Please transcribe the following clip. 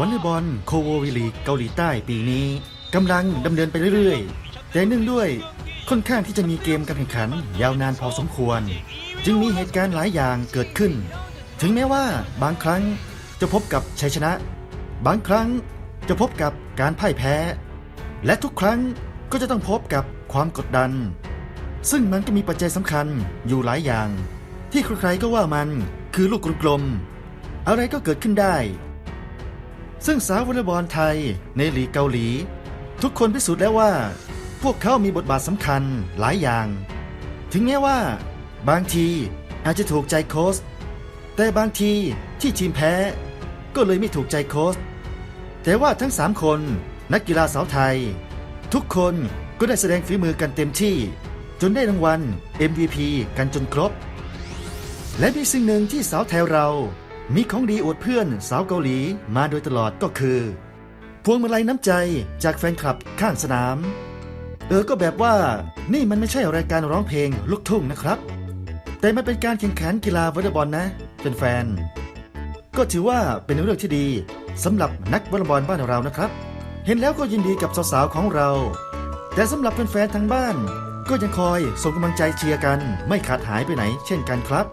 วอลเลย์บอลโคโววิลีเกาหลีใต้ปีนี้กำลังดำเนินไปเรื่อยๆ แต่เนื่องด้วยค่อนข้างที่จะมีเกมการแข่งขัน ยาวนานพอสมควร จึงมีเหตุการณ์หลายอย่างเกิดขึ้น ถึงแม้ว่าบางครั้งจะพบกับชัยชนะ บางครั้งจะพบกับการพ่ายแพ้ และทุกครั้งก็จะต้องพบกับความกดดัน ซึ่งมันก็มีปัจจัยสำคัญอยู่หลายอย่าง ที่ใครๆก็ว่ามันคือลูกกลมๆอะไรก็เกิดขึ้นได้ ซึ่งสาววอลเลย์บอลไทยในลีกเกาหลี ทุกคนพิสูจน์แล้วว่า พวกเขามีบทบาทสำคัญหลายอย่าง ถึงแม้ว่า บางทีอาจจะถูกใจโค้ชแต่บางทีที่ทีมแพ้ ก็เลยไม่ถูกใจโค้ชแต่ว่าทั้ง3คนนักกีฬาสาวไทย ทุกคนก็ได้แสดงฝีมือกันเต็มที่ จนได้รางวัล MVP กันจนครบ และมีสิ่งหนึ่งที่สาวไทยเรา มีของดีอวดเพื่อนสาวเกาหลีมาโดยตลอดก็คือ พวงมาลัยน้ำใจจากแฟนคลับข้างสนาม เออก็แบบว่านี่มันไม่ใช่รายการร้องเพลงลูกทุ่งนะครับ แต่มันเป็นการแข่งขันกีฬาวอลเลย์บอลนะเป็นแฟน ก็ถือว่าเป็นเรื่องที่ดีสำหรับนักวอลเลย์บอลบ้านเรานะครับ เห็นแล้วก็ยินดีกับสาวๆของเรา แต่สำหรับแฟนๆทางบ้าน ก็ยังคอยส่งกำลังใจเชียร์กัน ไม่ขาดหายไปไหน เช่นกันครับ